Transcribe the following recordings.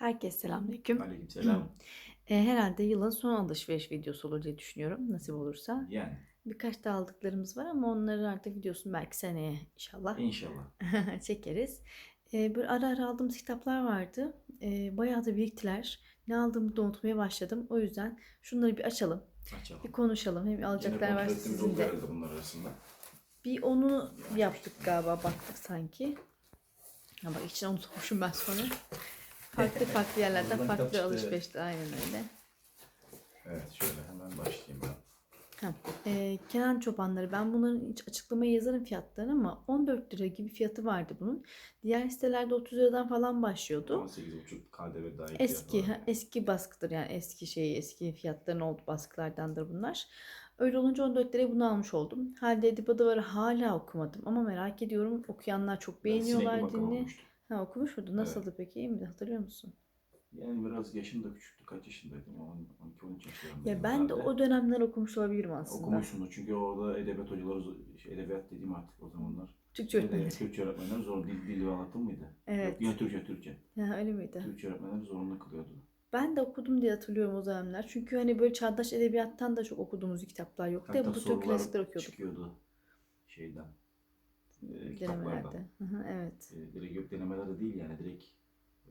Herkese selamünaleyküm. Aleykümselam. E, herhalde yılın son alışveriş videosu olur diye düşünüyorum. Nasip olursa. Yani Birkaç da aldıklarımız var ama onların artık videosunu belki seneye inşallah inşallah. çekeriz. E, böyle ara ara aldığımız kitaplar vardı. E, bayağı da biriktiler. Ne aldığımı da unutmaya başladım. O yüzden şunları bir açalım. Açalım. Bir konuşalım. Hem alacaklar var sizin de. bunlar arasında. Bir onu yaptık galiba baktık sanki. Bak içine unutmuşum ben sonra. Farklı farklı yerlerden Buradan kitap farklı çıktı, alışverişler aynen öyle. Evet şöyle hemen başlayayım ben. Ha, e, Kenan çobanları ben bunların hiç açıklamaya yazarım fiyatlarını ama 14 lira gibi fiyatı vardı bunun. Diğer sitelerde 30 liradan falan başlıyordu. 18,5 KDV dahil Eski fiyatı var. ha, eski baskıdır yani eski şey eski fiyatların olduğu baskılardandır bunlar. Öyle olunca 14 liraya bunu almış oldum. Halde Edip Adıvar'ı hala okumadım ama merak ediyorum. Okuyanlar çok Ben beğeniyorlar Bakan okumuştum. Ha okumuş muydun? Nasıldı peki? İyi miydi? Hatırlıyor musun? Yani biraz yaşım da küçüktü. Kaç yaşındaydım? 12-13 yaşlarındaydım. Ya ben de herhalde. o dönemler okumuş olabilirim aslında. Okumuşsundur çünkü orada edebiyat hocaları, şey, edebiyat dediğim artık o zamanlar. Türkçe Neydi? öğretmenleri. Türkçe öğretmenleri zor dil, dil ve anlatım mıydı? Evet. Yok, yine Türkçe, Türkçe. Ha, öyle miydi? Türkçe öğretmenleri zorunlu kılıyordu. Ben de okudum diye hatırlıyorum o dönemler. Çünkü hani böyle çağdaş edebiyattan da çok okuduğumuz kitaplar yoktu. Hep bu tür sorular klasikler okuyorduk. çıkıyordu şeyden. E, kitaplardan. Denemelerde. Hı hı, evet. E, direkt yok denemelerde değil yani direkt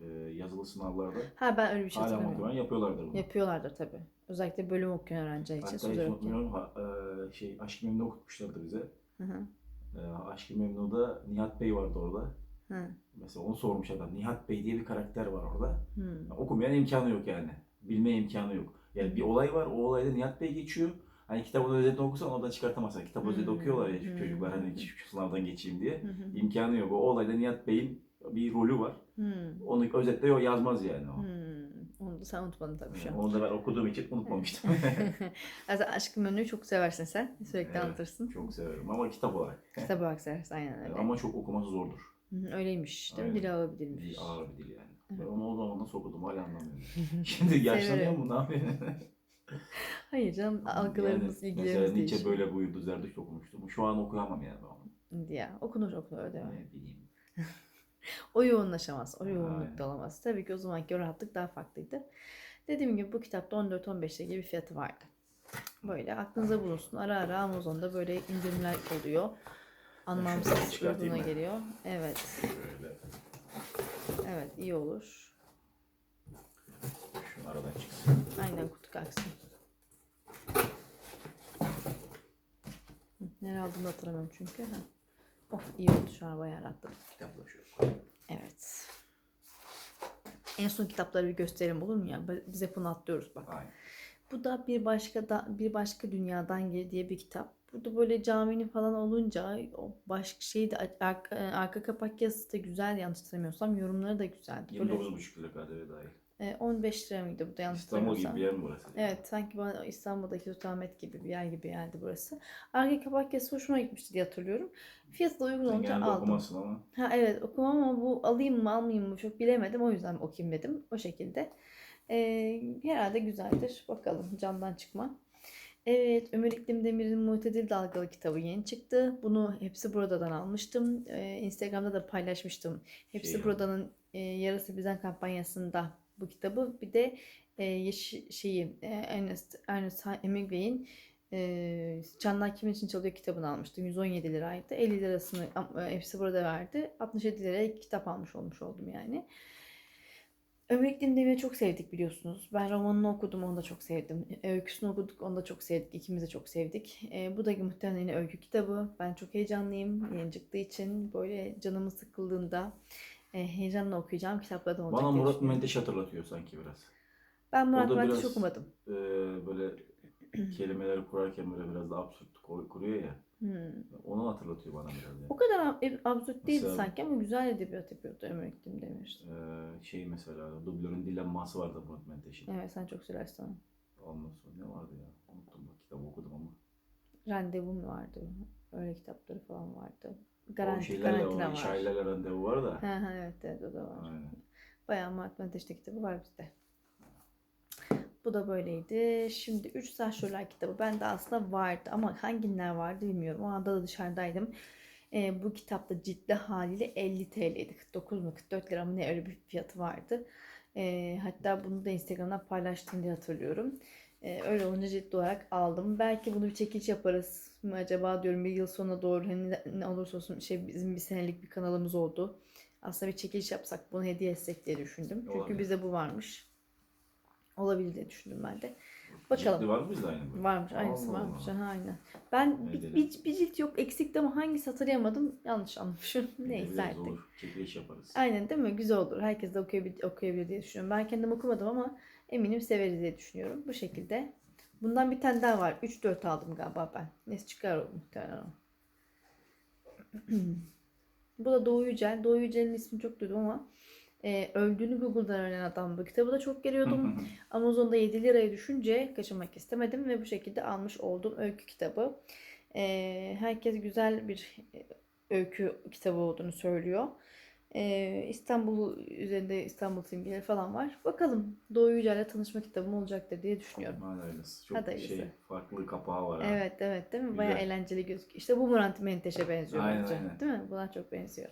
e, yazılı sınavlarda Ha ben öyle bir şey hala muhtemelen yapıyorlardır bunu. Yapıyorlardır tabii. Özellikle bölüm okuyan öğrenciler için Hatta hiç unutmuyorum ha, e, şey Aşk-ı Memnu okutmuşlardı bize. Hı hı. E, Aşk-ı Memnu'da Nihat Bey vardı orada. Hı. Mesela onu sormuş adam. Nihat Bey diye bir karakter var orada. Hı. Yani okumayan imkanı yok yani. Bilmeye imkanı yok. Yani bir olay var. O olayda Nihat Bey geçiyor. Hani kitabın özetini okusan oradan çıkartamazsın. Kitap özeti Hmm. okuyorlar ya Hmm. çocuklar hani şu sınavdan geçeyim diye. Hı. İmkanı yok. O olayda Nihat Bey'in bir rolü var. Hı. Onu özetle o yazmaz yani o. Hı. Onu da sen unutmadın tabii şu an. Onu da ben okuduğum için unutmamıştım. Zaten Aşkı Memnu'yu çok seversin sen. Sürekli Evet, anlatırsın. Çok severim ama kitap olarak. Kitap olarak seversin aynen öyle. Ama çok okuması zordur. Öyleymiş değil mi? Dili ağır bir dilmiş. Dil ağır bir dil yani. Evet. Ben onu o zaman nasıl okudum hala anlamıyorum. Şimdi yaşlanıyor mu ne yapıyor? Hayır canım algılarımız, yani, ilgilerimiz Mesela Nietzsche değişiyor. böyle buyurdu Zerdüşt okumuştum. Şu an okuyamam yani ben onu. Ya okunur okunur öyle mi? Ne bileyim. O yoğunlaşamaz. O yoğunlukta olamaz. Tabii ki o zamanki rahatlık daha farklıydı. Dediğim gibi bu kitapta 14-15 lira gibi bir fiyatı vardı. Böyle aklınıza bulunsun. Ara ara Amazon'da böyle indirimler oluyor. Anlamsız çıkartayım uyguna geliyor. Evet. Şöyle Evet iyi olur. şunu aradan çıksın. Aynen kalksın. Nereye aldığımı hatırlamıyorum çünkü. Ha. Oh iyi oldu şu an bayağı rahatladım. Kitapla şöyle koyayım. Evet. En son kitapları bir gösterelim olur mu ya? Biz hep onu atlıyoruz bak. Aynen. Bu da bir başka da bir başka dünyadan gel diye bir kitap. Burada böyle caminin falan olunca o başka şey de arka, arka kapak yazısı da güzel yanlış hatırlamıyorsam yorumları da güzeldi. Böyle 29,5 lira KDV dahil. E, 15 lira mıydı bu da yanlış İstanbul gibi bir yer mi burası? Evet sanki bana İstanbul'daki Sultanahmet gibi bir yer gibi geldi burası. Arka kapak yazısı hoşuma gitmişti diye hatırlıyorum. Fiyatı da uygun olunca aldım. okumazsın ama. Ha evet okumam ama bu alayım mı almayayım mı çok bilemedim. O yüzden okuyayım dedim. O şekilde. Ee, herhalde güzeldir. Bakalım camdan çıkma. Evet Ömer İklim Demir'in Muhtedil Dalgalı kitabı yeni çıktı. Bunu hepsi buradan almıştım. Ee, Instagram'da da paylaşmıştım. Hepsi Şey, buradanın e, Yarısı Bizden kampanyasında bu kitabı. Bir de e, şeyi e, Ernest, Ernest Hemingway'in e, Çanlar Kimin için Çalıyor kitabını almıştım. 117 liraydı. 50 lirasını e, hepsi burada verdi. 67 liraya kitap almış olmuş oldum yani. Ömür İklim çok sevdik biliyorsunuz. Ben romanını okudum, onu da çok sevdim. Öyküsünü okuduk, onu da çok sevdik. İkimiz de çok sevdik. E, bu da muhtemelen yine öykü kitabı. Ben çok heyecanlıyım yeni çıktığı için. Böyle canımı sıkıldığında e, heyecanla okuyacağım kitaplardan olacak Bana diye Murat düşünüyorum. Menteş hatırlatıyor sanki biraz. Ben Murat O da Menteş biraz- okumadım. Ee, böyle kelimeleri kurarken böyle biraz da absürt kur- kuruyor ya. Hmm. Onu hatırlatıyor bana biraz. Yani. O kadar ab- absürt değildi Mesela- sanki ama güzel edebiyat yapıyordu Ömür İklim Demir. Ee, şey mesela dublörün dilenması vardı Murat Menteş'in. Evet sen çok seversin onu. Ondan sonra ne vardı ya? Unuttum bak kitabı okudum ama. Randevu mu vardı? Öyle kitapları falan vardı. O Garanti, şeylerle, karantina o var. şairlerle randevu var da. Ha, ha, evet evet o da var. Aynen. Bayağı Murat Menteş'te kitabı var bizde. Bu da böyleydi. Şimdi 3 Sarşörler kitabı bende aslında vardı ama hangiler vardı bilmiyorum. O anda da dışarıdaydım. Ee, bu kitapta ciltli haliyle 50 TL'ydi. 49 mu 44 lira mı ne öyle bir fiyatı vardı. Ee, hatta bunu da Instagram'dan paylaştım diye hatırlıyorum. Ee, öyle olunca ciddi olarak aldım. Belki bunu bir çekiş yaparız mı acaba diyorum bir yıl sonuna doğru hani ne- olursa olsun şey bizim bir senelik bir kanalımız oldu. Aslında bir çekiliş yapsak bunu hediye etsek diye düşündüm. Çünkü Olabilir. bizde bu varmış. Olabilir diye düşündüm ben de. Bakalım. Ciddi var mı bizde aynı? Varmış aynısı Allah varmış. Allah. Aha, aynen. Ben bir, bir, bir cilt yok eksikti ama hangisi hatırlayamadım. Yanlış anlamışım. Neyse artık. olur. Çekiliş yaparız. Aynen değil mi? Güzel olur. Herkes de okuyabilir, okuyabilir diye düşünüyorum. Ben kendim okumadım ama eminim severiz diye düşünüyorum. Bu şekilde. Bundan bir tane daha var. 3-4 aldım galiba ben. Neyse çıkar o muhtemelen. Bu da Doğu Yücel. Doğu Yücel'in ismini çok duydum ama e, öldüğünü Google'dan öğrenen adam. Bu kitabı da çok görüyordum. Amazon'da 7 liraya düşünce kaçırmak istemedim ve bu şekilde almış oldum öykü kitabı. Ee, herkes güzel bir e, öykü kitabı olduğunu söylüyor. Ee, İstanbul üzerinde İstanbul simgeleri falan var. Bakalım Doğu Yücel'le tanışma kitabım olacaktır diye düşünüyorum. Hayırlısı. Çok Hadi şey farklı kapağı var ha. Evet evet değil mi? Bayağı Güzel. eğlenceli gözüküyor. İşte bu Murat Menteş'e benziyor Aynen, bence. aynen. Değil mi? Buna çok benziyor.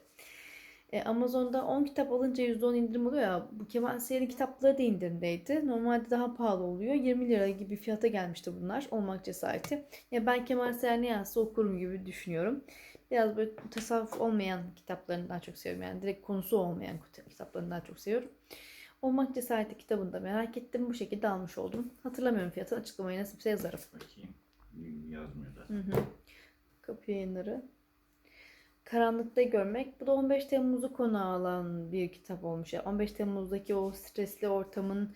E, Amazon'da 10 kitap alınca %10 indirim oluyor ya. Bu Kemal Sayar'ın kitapları da indirimdeydi. Normalde daha pahalı oluyor. 20 lira gibi fiyata gelmişti bunlar. Olmak cesareti. Ya ben Kemal Sayar ne yazsa okurum gibi düşünüyorum. Biraz böyle tasavvuf olmayan kitaplarını daha çok seviyorum. Yani direkt konusu olmayan kitaplarını daha çok seviyorum. Olmak cesareti kitabını da merak ettim. Bu şekilde almış oldum. Hatırlamıyorum fiyatını. Açıklamayı nasipse yazarım. Bakayım. Yazmıyor da. Hı hı. Kapı yayınları. Karanlıkta görmek. Bu da 15 Temmuz'u konu alan bir kitap olmuş. Yani 15 Temmuz'daki o stresli ortamın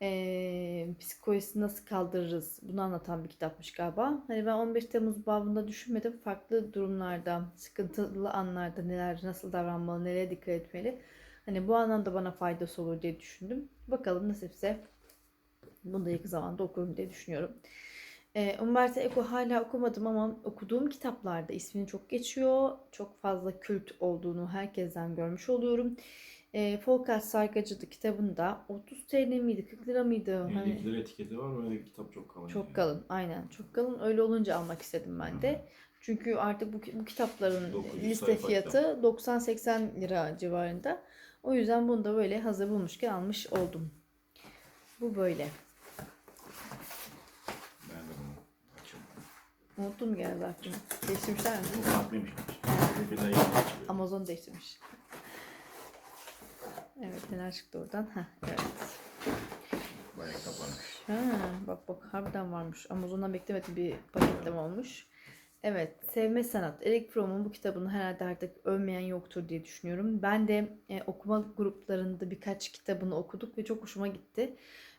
eee psikolojisini nasıl kaldırırız? Bunu anlatan bir kitapmış galiba. Hani ben 15 Temmuz babında düşünmedim. Farklı durumlarda, sıkıntılı anlarda neler, nasıl davranmalı, nereye dikkat etmeli. Hani bu anlamda bana faydası olur diye düşündüm. Bakalım nasipse bunu da yakın zamanda okurum diye düşünüyorum. E, Umberto Eco hala okumadım ama okuduğum kitaplarda ismini çok geçiyor. Çok fazla kült olduğunu herkesten görmüş oluyorum. E, Folkat Sarkacı'da kitabında 30 TL miydi 40 lira mıydı? Hani 52 lira etiketi var. Öyle kitap çok kalın. çok yani. kalın aynen çok kalın. Öyle olunca almak istedim ben de. Çünkü artık bu, bu kitapların 900 liste fiyatı 90-80 lira civarında. O yüzden bunu da böyle hazır bulmuşken almış oldum. Bu böyle. Ben de bunu açayım. Unuttum geldi aklıma. Değiştirmişler mi? Bu farklıymış. Amazon değiştirmiş. Evet neler çıktı oradan? Heh, evet. Bayağı kapanmış. Ha, bak bak harbiden varmış. Amazon'dan beklemedim bir paketleme olmuş. Evet Sevme Sanat. Eric Fromm'un bu kitabını herhalde artık övmeyen yoktur diye düşünüyorum. Ben de e, okuma gruplarında birkaç kitabını okuduk ve çok hoşuma gitti.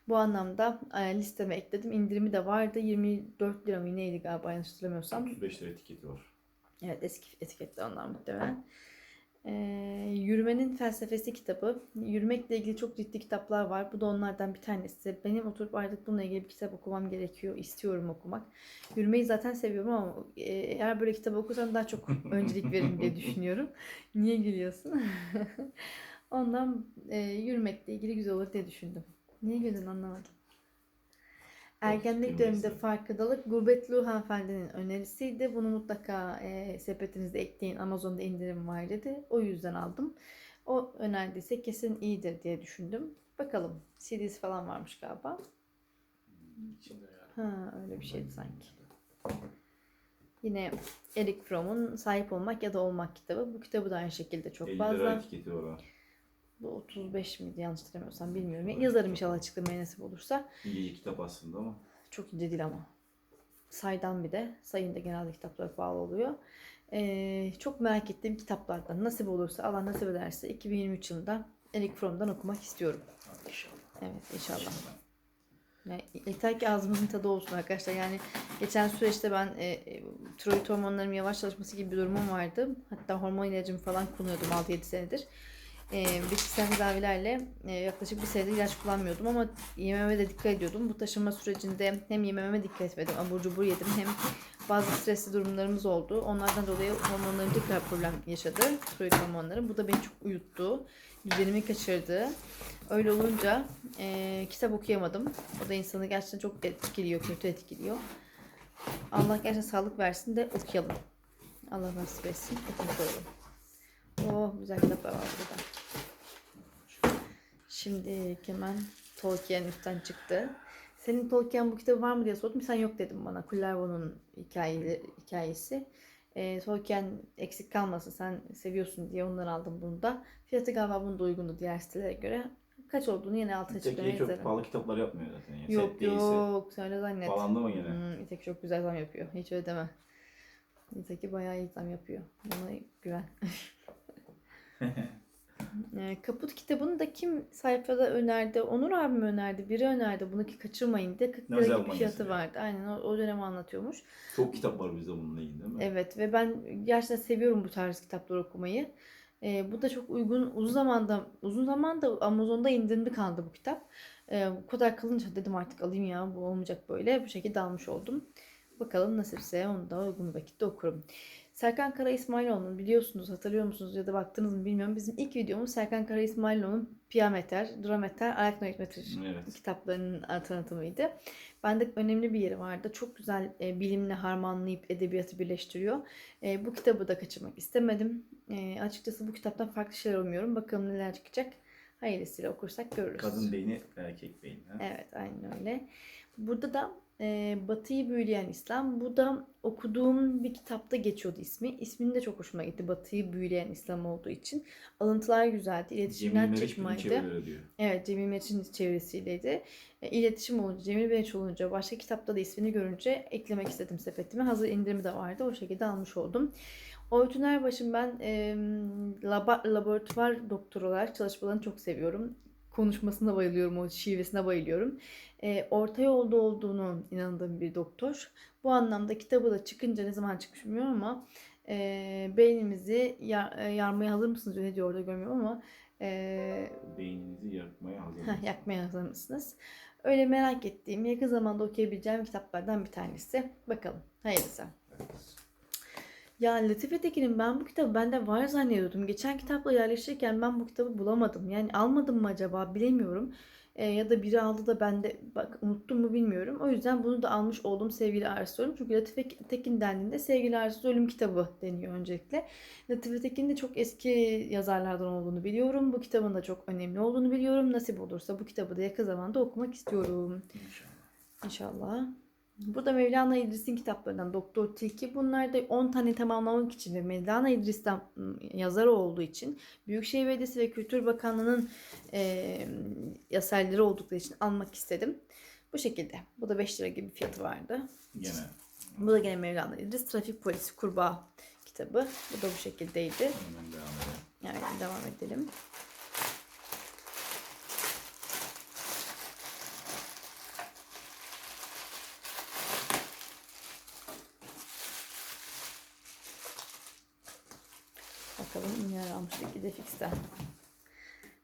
Bu anlamda e, listeme ekledim. İndirimi de vardı. 24 lira mı neydi galiba yanlış hatırlamıyorsam. 35 lira etiketi var. Evet eski etiketli onlar muhtemelen. Ee, Yürümenin Felsefesi kitabı. Yürümekle ilgili çok ciddi kitaplar var. Bu da onlardan bir tanesi. Benim oturup artık bununla ilgili bir kitap okumam gerekiyor. İstiyorum okumak. Yürümeyi zaten seviyorum ama e, eğer böyle kitap okursam daha çok öncelik veririm diye düşünüyorum. Niye gülüyorsun? Ondan e, yürümekle ilgili güzel olur diye düşündüm. Niye güldün anlamadım. Ergenlik Olsun, döneminde farkındalık Gurbetlu hanımefendinin önerisiydi. Bunu mutlaka e, sepetinize ekleyin. Amazon'da indirim var dedi. O yüzden aldım. O önerdiyse kesin iyidir diye düşündüm. Bakalım. CD'si falan varmış galiba. İçinde yani. Ha öyle bir şeydi sanki. Yine Eric Fromm'un Sahip Olmak ya da Olmak kitabı. Bu kitabı da aynı şekilde çok 50 lira fazla. etiketi var ha. Bu 35 miydi yanlış hatırlamıyorsam bilmiyorum. Yazarım inşallah açıklamaya nasip olursa. İngilizce kitap aslında ama. Çok ince değil ama. Saydan bir de. Sayın da genelde kitaplara bağlı oluyor. Ee, çok merak ettiğim kitaplardan nasip olursa Allah nasip ederse 2023 yılında Eric Fromm'dan okumak istiyorum. Hadi inşallah. Evet inşallah. Yani yeter ki ağzımızın tadı olsun arkadaşlar. Yani geçen süreçte ben e, e, tiroid hormonlarım yavaş çalışması gibi bir durumum vardı. Hatta hormon ilacımı falan kullanıyordum 6-7 senedir. E, bitkisel tedavilerle e, yaklaşık bir senedir ilaç kullanmıyordum ama yememe de dikkat ediyordum. Bu taşınma sürecinde hem yememe dikkat etmedim, abur cubur yedim hem bazı stresli durumlarımız oldu. Onlardan dolayı hormonlarım tekrar problem yaşadı. Tiroid hormonlarım. Bu da beni çok uyuttu. Düzenimi kaçırdı. Öyle olunca e, kitap okuyamadım. O da insanı gerçekten çok etkiliyor, kötü etkiliyor. Allah gerçekten sağlık versin de okuyalım. Allah nasip etsin. Okumuş olalım. Oh güzel kitaplar var burada. Şimdi hemen Tolkien üstten çıktı. Senin Tolkien bu kitabı var mı diye sordum. Sen yok dedim bana. Kullervo'nun hikayesi. E, Tolkien eksik kalmasın sen seviyorsun diye ondan aldım bunu da. Fiyatı galiba bunun da uygundu diğer sitelere göre. Kaç olduğunu yine altına açıklamaya çok yazarım. pahalı kitaplar yapmıyor zaten. Yani. Yok Set yok sen öyle zannet. Pahalandı mı gene? Hmm, İtek çok güzel zam yapıyor. Hiç öyle deme. İtek'i bayağı iyi zam yapıyor. Buna güven. Ee, Kaput kitabını da kim sayfada önerdi? Onur abim önerdi. Biri önerdi. Bunu ki kaçırmayın diye 40 lira gibi bir fiyatı vardı. Aynen o, o dönemi anlatıyormuş. Çok kitap var bizde bununla ilgili değil mi? Evet ve ben gerçekten seviyorum bu tarz kitapları okumayı. Ee, bu da çok uygun. Uzun zamanda uzun zamanda Amazon'da indirimli kaldı bu kitap. Ee, bu kadar kalınca dedim artık alayım ya bu olmayacak böyle. Bu şekilde almış oldum. Bakalım nasipse onu da uygun bir vakitte okurum. Serkan Kara İsmailoğlu'nun biliyorsunuz hatırlıyor musunuz ya da baktınız mı bilmiyorum. Bizim ilk videomuz Serkan Kara İsmailoğlu'nun Piyameter, Drameter, Araknoidmeter Evet. kitaplarının tanıtımıydı. Bende önemli bir yeri vardı. Çok güzel e, bilimle harmanlayıp edebiyatı birleştiriyor. E, bu kitabı da kaçırmak istemedim. E, açıkçası bu kitaptan farklı şeyler umuyorum. Bakalım neler çıkacak. Hayırlısıyla okursak görürüz. Kadın beyni, erkek beyni. ha? Evet aynen öyle. Burada da e, Batı'yı büyüleyen İslam. Bu da okuduğum bir kitapta geçiyordu ismi. İsminin de çok hoşuma gitti. Batı'yı büyüleyen İslam olduğu için. Alıntılar güzeldi. İletişimler çıkmaydı. Evet Cemil Meriç'in çevresiyleydi. E, İletişim olunca, Cemil Meriç olunca, başka kitapta da ismini görünce eklemek istedim sepetime. Hazır indirimi de vardı. O şekilde almış oldum. Oytun Erbaş'ın ben e, laba, laboratuvar doktoru olarak çalışmalarını çok seviyorum. Konuşmasına bayılıyorum, o şivesine bayılıyorum. E, orta yolda olduğunu inandığım bir doktor. Bu anlamda kitabı da çıkınca ne zaman çıkmış bilmiyorum ama e, beynimizi yar, e, yarmaya hazır mısınız? Ne diyor orada görmüyorum ama e, Beyninizi yakmaya hazır mısınız? yakmaya hazır mısınız? Öyle merak ettiğim, yakın zamanda okuyabileceğim kitaplardan bir tanesi. Bakalım. Hayırlısı. Evet. Ya Latife Tekin'in ben bu kitabı bende var zannediyordum. Geçen kitapla yerleştirirken ben bu kitabı bulamadım. Yani almadım mı acaba bilemiyorum. Ee, ya da biri aldı da ben de bak unuttum mu bilmiyorum. O yüzden bunu da almış oldum sevgili Arzu'nun. Çünkü Latife Tekin dendiğinde sevgili Arzu ölüm kitabı deniyor öncelikle. Latife Tekin de çok eski yazarlardan olduğunu biliyorum. Bu kitabın da çok önemli olduğunu biliyorum. Nasip olursa bu kitabı da yakın zamanda okumak istiyorum. İnşallah. İnşallah. Bu da Mevlana İdris'in kitaplarından Doktor Tilki. Bunlar da 10 tane tamamlamak için ve Mevlana İdris'ten yazarı olduğu için Büyükşehir Belediyesi ve Kültür Bakanlığı'nın e, eserleri oldukları için almak istedim. Bu şekilde. Bu da 5 lira gibi bir fiyatı vardı. Gene Bu da gene Mevlana İdris. Trafik Polisi Kurbağa kitabı. Bu da bu şekildeydi. hemen devam edelim. Yani devam edelim. Bakalım neler almıştık İdefix'ten.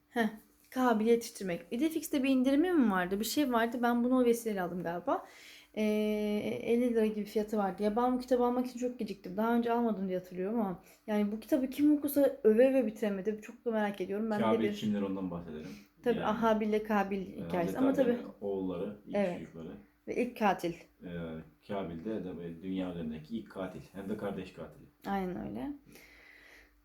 Heh, kabiliyet yetiştirmek. İdefix'te bir indirimi mi vardı? Bir şey vardı. Ben bunu o vesileyle aldım galiba. Ee, 50 lira gibi fiyatı vardı. Ya ben bu kitabı almak için çok geciktim. Daha önce almadım diye hatırlıyorum ama yani bu kitabı kim okusa öve öve bitiremedi. Çok da merak ediyorum. Ben de Kabil bir kimler ondan bahsedelim. tabii Yani, Ahabil ile Kabil hikayesi ama tabii Oğulları, ilk Evet. çocukları. ve ilk katil. E, Kabil'de de dünya üzerindeki ilk katil. Hem de kardeş katili. Aynen öyle.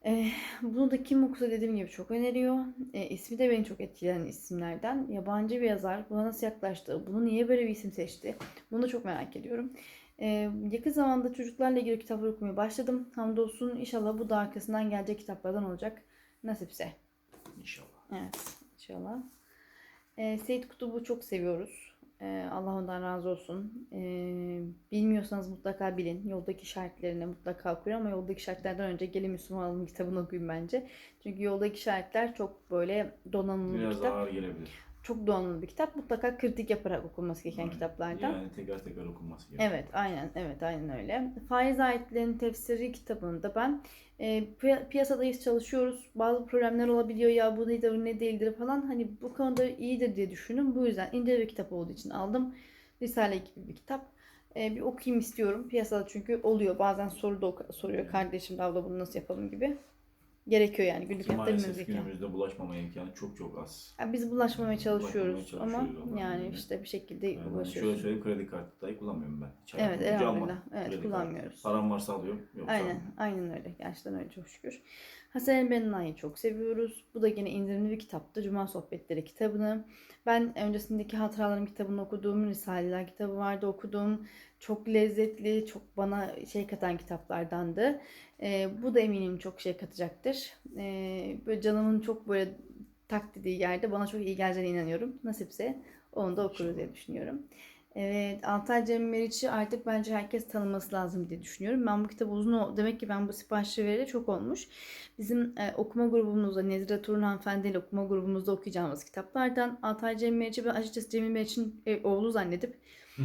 Ee, bunu da kim okusa dediğim gibi çok öneriyor. Ee, ismi de beni çok etkileyen isimlerden. Yabancı bir yazar. Buna nasıl yaklaştı? Bunu niye böyle bir isim seçti? Bunu da çok merak ediyorum. Ee, yakın zamanda çocuklarla ilgili kitaplar okumaya başladım. Hamdolsun inşallah bu da arkasından gelecek kitaplardan olacak. Nasipse. İnşallah. Evet inşallah. Ee, Seyit Kutub'u çok seviyoruz. Ee, Allah ondan razı olsun. Ee, bilmiyorsanız mutlaka bilin. Yoldaki şartlarını mutlaka okuyun ama yoldaki şartlardan önce gelin Müslüman olun kitabını okuyun bence. Çünkü yoldaki şartlar çok böyle donanımlı bir Biraz kitap. ağır gelebilir. Çok donanımlı bir kitap. Mutlaka kritik yaparak okunması gereken Aynen. kitaplardan. Yani tekrar tekrar okunması gerekiyor. Evet, aynen, evet, aynen öyle. Faiz ayetlerinin tefsiri kitabında ben e, piya- piyasadayız çalışıyoruz. Bazı problemler olabiliyor ya bu nedir, ne değildir falan. Hani bu konuda iyidir diye düşündüm. Bu yüzden ince bir kitap olduğu için aldım. Risale gibi bir kitap. E, bir okuyayım istiyorum. Piyasada çünkü oluyor. Bazen soru da soruyor kardeşim de abla bunu nasıl yapalım gibi. Gerekiyor yani günlük Ki hayatta bilmemiz maalesef gerekiyor. günümüzde bulaşmama imkanı çok çok az. Ya biz bulaşmamaya çalışıyoruz Bulaşmamaya ama çalışıyoruz ama yani yani. işte bir şekilde Yani şöyle söyleyeyim kredi kartı dahi kullanmıyorum ben. Hiç Evet, hayatımda hiç elhamdülillah. Evet, Kredi kullanmıyoruz. Kartı. Param varsa alıyorum. Yoksa Aynen, almıyorum. aynen öyle. Gerçekten öyle çok şükür. Hasan el Benna'yı çok seviyoruz. Bu da yine indirimli bir kitaptı. Cuma Sohbetleri kitabını. Ben öncesindeki hatıralarım kitabını okudum. Risaleler kitabı vardı okudum. Çok lezzetli, çok bana şey katan kitaplardandı. Ee, bu da eminim çok şey katacaktır. Ee, böyle canımın çok böyle tak dediği yerde bana çok iyi geleceğine inanıyorum. Nasipse onu da okuruz diye düşünüyorum. Evet, Altay Cem Meriç'i artık bence herkes tanıması lazım diye düşünüyorum. Ben bu kitabı uzun ol- demek ki ben bu siparişi vereli çok olmuş. Bizim e, okuma grubumuzda Nezire Turun Hanımefendi ile okuma grubumuzda okuyacağımız kitaplardan Altay Cem Meriç'i ben açıkçası Cemil Meriç'in e, oğlu zannedip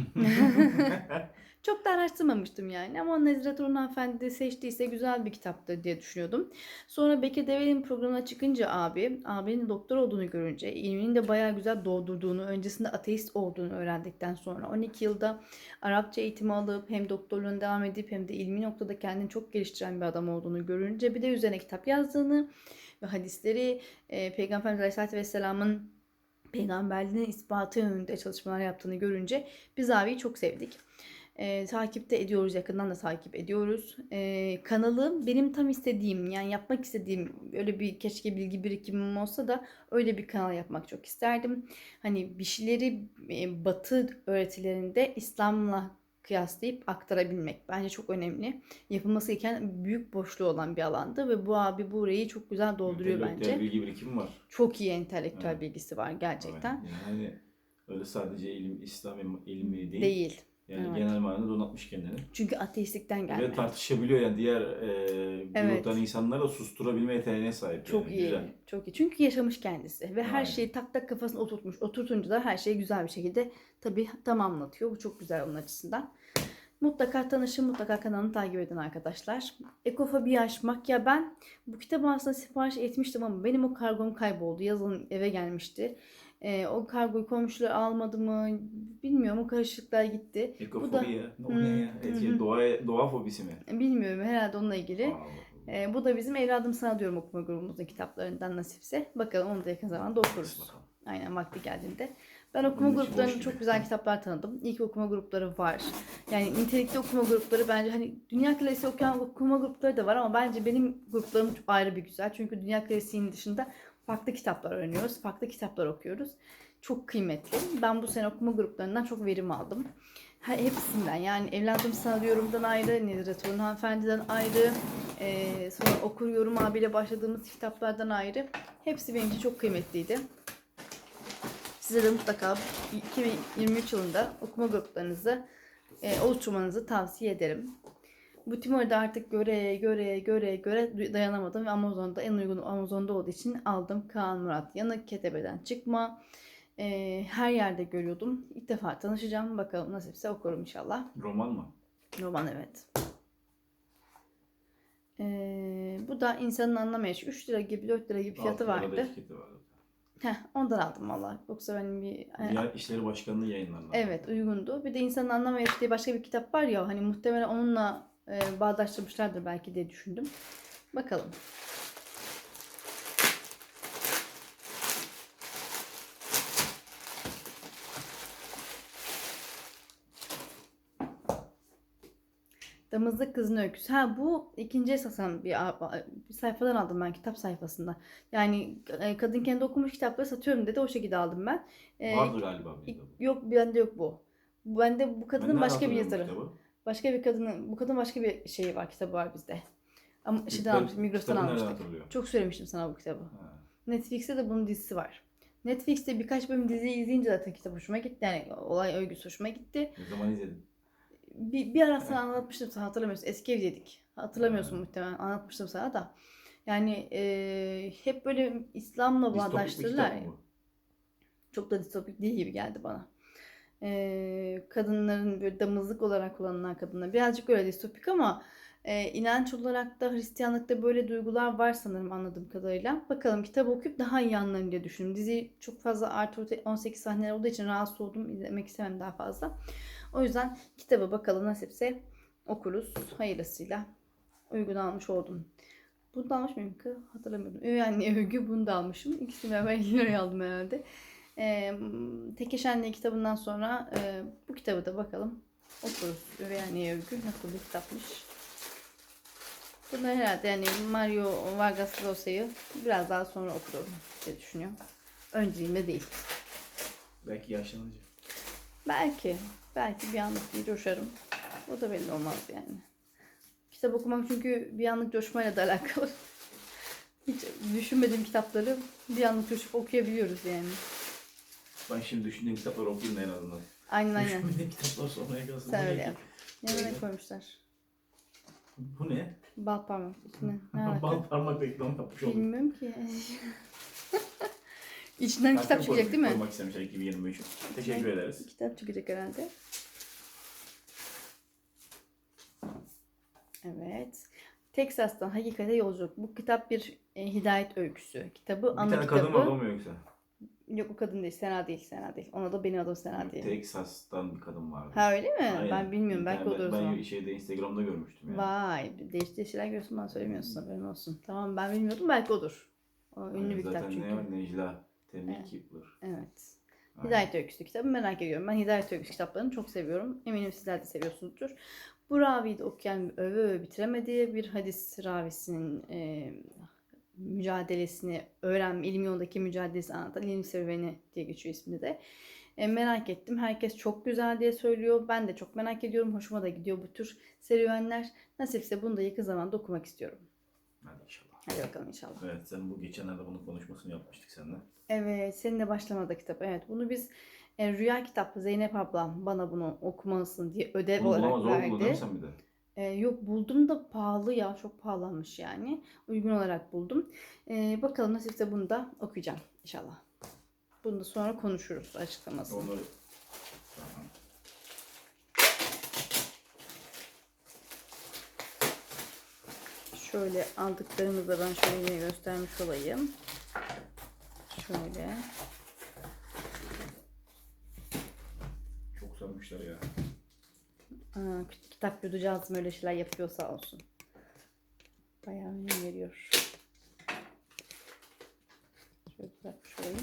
çok da araştırmamıştım yani ama Nezire Turun Hanımefendi seçtiyse güzel bir kitaptır diye düşünüyordum. Sonra Bekir Devel'in programına çıkınca abi, abinin doktor olduğunu görünce, ilminin de bayağı güzel doğdurduğunu, öncesinde ateist olduğunu öğrendikten sonra 12 yılda Arapça eğitimi alıp hem doktorluğuna devam edip hem de ilmi noktada kendini çok geliştiren bir adam olduğunu görünce bir de üzerine kitap yazdığını ve hadisleri e, Peygamber Aleyhisselatü Vesselam'ın peygamberliğinin ispatı yönünde çalışmalar yaptığını görünce biz abiyi çok sevdik. E, takipte ediyoruz, yakından da takip ediyoruz. E, kanalı benim tam istediğim, yani yapmak istediğim öyle bir keşke bilgi birikimim olsa da öyle bir kanal yapmak çok isterdim. Hani bir şeyleri e, Batı öğretilerinde İslam'la kıyaslayıp aktarabilmek bence çok önemli. Yapılması gereken büyük boşluğu olan bir alandı ve bu abi burayı çok güzel dolduruyor bence. bilgi birikimi var. Çok iyi entelektüel Evet. bilgisi var gerçekten. Evet. Yani öyle sadece ilim, İslam ilmi değil. Değil. Yani Evet. genel manada donatmış kendini. Çünkü ateistlikten gelme. Ve tartışabiliyor yani diğer e, gruptan insanları da susturabilme yeteneğine sahip. Çok yani. iyi. Güzel. Çok iyi. Çünkü yaşamış kendisi ve her Aynen. şeyi tak tak kafasına oturtmuş. Oturtunca da her şeyi güzel bir şekilde tabii tamamlatıyor. Bu çok güzel onun açısından. Mutlaka tanışın, mutlaka kanalını takip edin arkadaşlar. Ekofobi aşmak. Ya ben bu kitabı aslında sipariş etmiştim ama benim o kargom kayboldu. Yazın eve gelmişti. Ee, o kargoyu komşular almadı mı bilmiyorum. O karışıklıklar gitti. Ekofobi Bu da- ya. Ne o ne ya? Hı. doğa, doğa fobisi mi? Bilmiyorum herhalde onunla ilgili. Ee, bu da bizim Evladım Sana Diyorum okuma grubumuzun kitaplarından nasipse. Bakalım onu da yakın zamanda okuruz. Bakalım. Aynen vakti geldiğinde. Ben okuma Bunun için gruplarının boş çok gibi. güzel kitaplar tanıdım. İlk okuma grupları var. Yani nitelikli okuma grupları bence hani dünya klasiği okuyan okuma grupları da var ama bence benim gruplarım çok ayrı bir güzel. Çünkü dünya klasiğinin dışında farklı kitaplar öğreniyoruz. Farklı kitaplar okuyoruz. Çok kıymetli. Ben bu sene okuma gruplarından çok verim aldım. Ha, hepsinden yani evladım sana diyorumdan ayrı, Nedret Turun hanımefendiden ayrı, eee, sonra okur yorum abiyle başladığımız kitaplardan ayrı. Hepsi benim için çok kıymetliydi. Size de mutlaka 2023 yılında okuma gruplarınızı e, oluşturmanızı tavsiye ederim. Bu Timur'u da artık göre göre göre göre dayanamadım ve Amazon'da en uygun Amazon'da olduğu için aldım. Kaan Murat Yanık Ketebe'den çıkma. E, her yerde görüyordum. İlk defa tanışacağım. Bakalım nasipse okurum inşallah. Roman mı? Roman evet. E, bu da insanın anlamayışı 3 lira gibi 4 lira gibi fiyatı vardı. vardı. Heh, ondan aldım valla. Yoksa benim bir... Dünya İşleri Başkanlığı yayınlarından. Evet uygundu. Bir de insanın anlamayışı diye başka bir kitap var ya hani muhtemelen onunla e, bağdaştırmışlardır belki diye düşündüm. Bakalım. Damızlık Kızın Öyküsü. Ha bu ikinci esasen bir, bir sayfadan aldım ben kitap sayfasında. Yani e, kadın kendi okumuş kitapları satıyorum dedi o şekilde aldım ben. E, Vardı galiba bizde bu. Yok bende yok bu. Bende bu kadının Ben başka bir yazarı. kitabı? Başka bir kadının, bu kadın başka bir şeyi var, kitabı var bizde. Ama şeyden Ben almıştım, Migros'tan almıştık. Çok söylemiştim sana bu kitabı. Ha. Netflix'te de bunun dizisi var. Netflix'te birkaç bölüm dizi izleyince zaten kitap hoşuma gitti. Yani olay öyküsü hoşuma gitti. Ne zaman izledin? Bir, bir ara sana anlatmıştım sana hatırlamıyorsun. Eski evdeydik. Hatırlamıyorsun Ha. muhtemelen. Anlatmıştım sana da. Yani e, hep böyle İslam'la bağdaştırırlar. Çok da distopik değil gibi geldi bana. Ee, kadınların böyle damızlık olarak kullanılan kadınlar. Birazcık öyle distopik ama e, inanç olarak da Hristiyanlıkta böyle duygular var sanırım anladığım kadarıyla. Bakalım kitabı okuyup daha iyi anlarım diye düşündüm. Dizi çok fazla artı 18 sahneler olduğu için rahatsız oldum. İzlemek istemem daha fazla. O yüzden kitabı bakalım nasipse okuruz. Hayırlısıyla uygun almış oldum. Bunu da almış mıyım ki? Hatırlamıyorum. Anne övgü bunu da almışım. İkisini beraber 50 liraya aldım herhalde. Ee, Tekeş Anne kitabından sonra e, bu kitabı da bakalım okuruz. Üvey Anne övgü nasıl bir kitapmış. Bunu herhalde yani Mario Vargas Llosa'yı biraz daha sonra okurum diye düşünüyorum. Önceliğimde değil. Belki yaşlanınca. Belki. Belki bir anlık bir coşarım. O da belli olmaz yani. Kitap okumak çünkü bir anlık coşmayla da alakalı. Hiç düşünmediğim kitapları bir anlık coşup okuyabiliyoruz yani. Ben şimdi düşündüğüm kitapları okuyayım da en azından. Aynen aynen. Düşünmediğim kitaplar sonraya kalsın. Sen ne öyle yap. Yanına ne koymuşlar? Bu ne? Bal parmak. Ne alaka? Bal parmak reklamı yapmış olduk. Bilmiyorum ki. İçinden kitap çıkacak değil mi? Koymak istemişler 2023. Teşekkür ederiz. Kitap çıkacak herhalde. Evet. Texas'tan Hakikate Yolculuk. Bu kitap bir e, hidayet öyküsü. Kitabı Bir ana tane kitabı. kadın oldu mu yoksa? Yok o kadın değil. Sena değil. Sena değil. Ona da benim adım Sena değil. Texas'tan bir kadın vardı. Ha öyle mi? Aynen. Ben bilmiyorum. Belki Yani o da ben, ben şeyde Instagram'da görmüştüm yani. Vay. Değişik şeyler görüyorsun bana söylemiyorsun. Haberin olsun. Tamam ben bilmiyordum. Belki odur. O ünlü Aynen, bir kitap Zaten çünkü. ne var? Necla Temel Evet. Kipler. Evet. Aynen. Hidayet Öyküsü kitabı merak ediyorum. Ben Hidayet Öyküsü kitaplarını çok seviyorum. Eminim sizler de seviyorsunuzdur. Bu raviyi de okuyan öve öve bitiremediği bir hadis ravisinin e, mücadelesini öğrenme, ilim yolundaki mücadelesini anlatan ilim serüveni diye geçiyor ismi de. E, merak ettim. Herkes çok güzel diye söylüyor. Ben de çok merak ediyorum. Hoşuma da gidiyor bu tür serüvenler. Nasipse bunu da yakın zamanda okumak istiyorum. Hadi inşallah. Hadi bakalım inşallah. Evet sen bu geçenlerde bunun konuşmasını yapmıştık seninle. Evet, seninle başlamadı kitap. Evet, bunu biz e, Rüya kitap Zeynep ablam bana bunu okumalısın diye ödev Bunu olarak bulamaz verdi. sen bir de? E, yok buldum da pahalı ya, çok pahalanmış yani. Uygun olarak buldum. E, bakalım nasipse bunu da okuyacağım inşallah. Bunu da sonra konuşuruz açıklamasını. Tamam. Şöyle aldıklarımızı da ben şöyle yine göstermiş olayım. Şöyle. Çok sarmışlar ya. Aa, kitap yutacağız öyle şeyler yapıyor sağ olsun. Bayağı önem veriyor. Şöyle bırakmış olayım.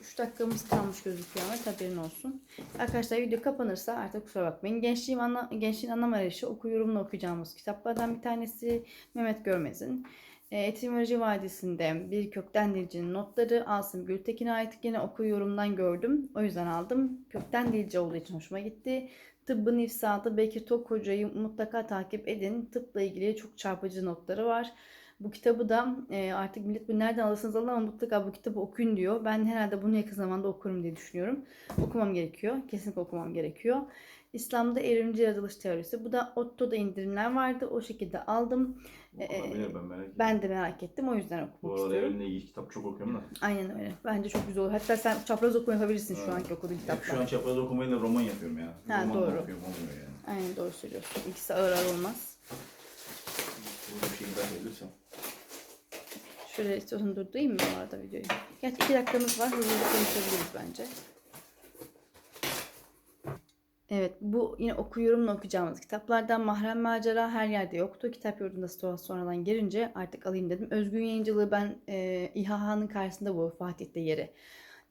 3 dakikamız kalmış gözüküyor ama haberin olsun. Arkadaşlar video kapanırsa artık kusura bakmayın. Gençliğim anla, Gençliğin Anlam Arayışı oku yorumla okuyacağımız kitaplardan bir tanesi Mehmet Görmez'in. E, Etimoloji Vadisi'nde bir kökten dilcinin notları Asım Gültekin'e ait yine oku yorumdan gördüm. O yüzden aldım. Kökten dilci olduğu için hoşuma gitti. Tıbbın ifsadı Bekir Tok Hoca'yı mutlaka takip edin. Tıpla ilgili çok çarpıcı notları var. Bu kitabı da e, artık millet bunu nereden alırsanız alın ama mutlaka bu kitabı okuyun diyor. Ben herhalde bunu yakın zamanda okurum diye düşünüyorum. Okumam gerekiyor. Kesinlikle okumam gerekiyor. İslam'da evrimci yaratılış teorisi. Bu da Otto'da indirimler vardı. O şekilde aldım. Ee, Olabilir ben merak ettim. Ben de merak ettim. O yüzden Bu okumak arada istiyorum. evrimle ilgili kitap çok okuyorum da. Aynen öyle. Bence çok güzel olur. Hatta sen çapraz okuma yapabilirsin şu Evet. anki okuduğun Hep şu an kitaplar. çapraz okumayla roman yapıyorum ya. Ha, roman doğru. okuyorum olmuyor yani. Aynen doğru söylüyorsun. İkisi ağır ağır olmaz. Burada bir şey ediyorsam. Şöyle istiyorsan durdurayım mı bu arada videoyu? Gerçi iki dakikamız var. Hızlı konuşabiliriz bence. Evet bu yine oku yorumla okuyacağımız kitaplardan Mahrem Macera her yerde yoktu. Kitap yurdunda stoğa sonradan girince artık alayım dedim. Özgün yayıncılığı ben e, İHA'nın karşısında bu Fatih'te yeri.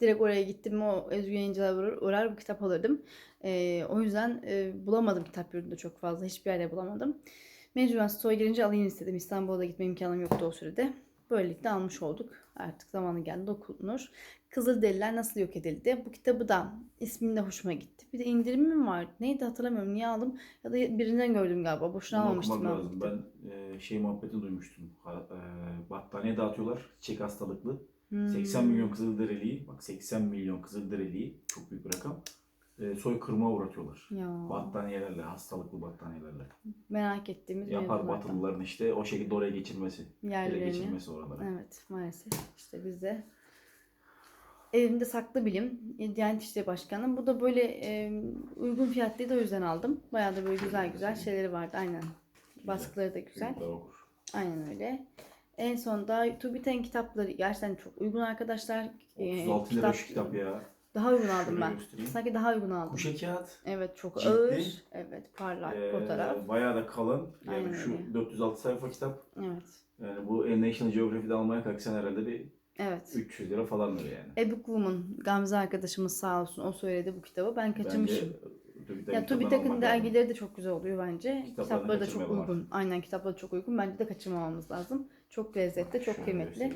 Direkt oraya gittim o Özgün yayıncılığa uğrar, uğrar bu kitap alırdım. E, o yüzden e, bulamadım kitap yurdunda çok fazla. Hiçbir yerde bulamadım. Mecburen stoğa girince alayım istedim. İstanbul'a da gitme imkanım yoktu o sürede. Böylelikle almış olduk. Artık zamanı geldi okunur. Kızılderililer nasıl yok edildi? Bu kitabı da ismim de hoşuma gitti. Bir de indirimi mi vardı? Neydi hatırlamıyorum. Niye aldım? Ya da birinden gördüm galiba. Boşuna Bunu almamıştım okumak lazım. Ben e, şey muhabbetini duymuştum. Ha, e, battaniye dağıtıyorlar. Çiçek hastalıklı. Hmm. 80 milyon Kızılderili'yi, bak 80 milyon Kızılderili'yi çok büyük bir rakam. E, soykırıma uğratıyorlar. Ya, Battaniyelerle, hastalıklı battaniyelerle. merak ettiğimiz Yapar mevzulardan. Batılıların işte o şekilde oraya geçirmesi. Ele Yerlerini. geçirmesi oralara. Evet maalesef. İşte bizde evimde saklı bilim Diyanet İşleri Başkanı. Bu da böyle e, uygun fiyatlıydı o yüzden aldım. Bayağı da böyle güzel güzel şeyleri vardı aynen. Baskıları da güzel. Aynen öyle. En son da Tubiten kitapları gerçekten çok uygun arkadaşlar. Ee, 36 lira şu kitap ya. Daha uygun aldım Şöyle ben. göstereyim. Sanki daha uygun aldım. Kuşe kağıt. Evet çok Ciddi. ağır. Evet parlak e, fotoğraf. bayağı da kalın. Yani Aynen şu öyle. 406 sayfa kitap. Evet. Yani bu National Geographic'de almaya kalksan herhalde bir Evet. 300 lira falandır yani. Ebook Woman Gamze arkadaşımız sağ olsun o söyledi bu kitabı. Ben kaçırmışım. Bence Ya TÜBİTAK'ın dergileri de çok güzel oluyor bence. Kitaplarını Kitapları da çok kaçırmayalım uygun. Aynen kitapları çok uygun. Bence de kaçırmamamız lazım. Çok lezzetli, çok kıymetli.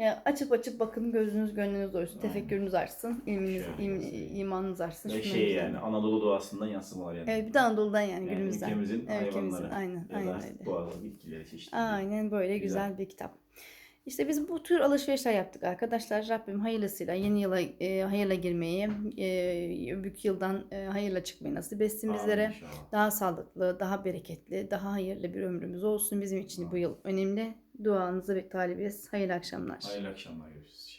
Ya açıp açıp bakın gözünüz gönlünüz doysun. Aynen. Tefekkürünüz artsın. ilminiz, im- imanınız artsın. Ve şey yani Anadolu doğasından yansımalar yani. Evet bir de Anadolu'dan yani, Yani günümüzden. ülkemizin Evet, ülkemizin. Aynen, aynen öyle. doğal bitkileri çeşitli. Aynen böyle güzel. Güzel. bir kitap. İşte biz bu tür alışverişler yaptık arkadaşlar. Rabbim hayırlısıyla yeni yıla e, hayırla girmeyi, e, büyük yıldan e, hayırla çıkmayı nasip etsin Amin bizlere. Daha sağlıklı, daha bereketli, daha hayırlı bir ömrümüz olsun. Bizim için bu yıl önemli. Duanızı talibiz. Hayırlı akşamlar. Hayırlı akşamlar görüşürüz.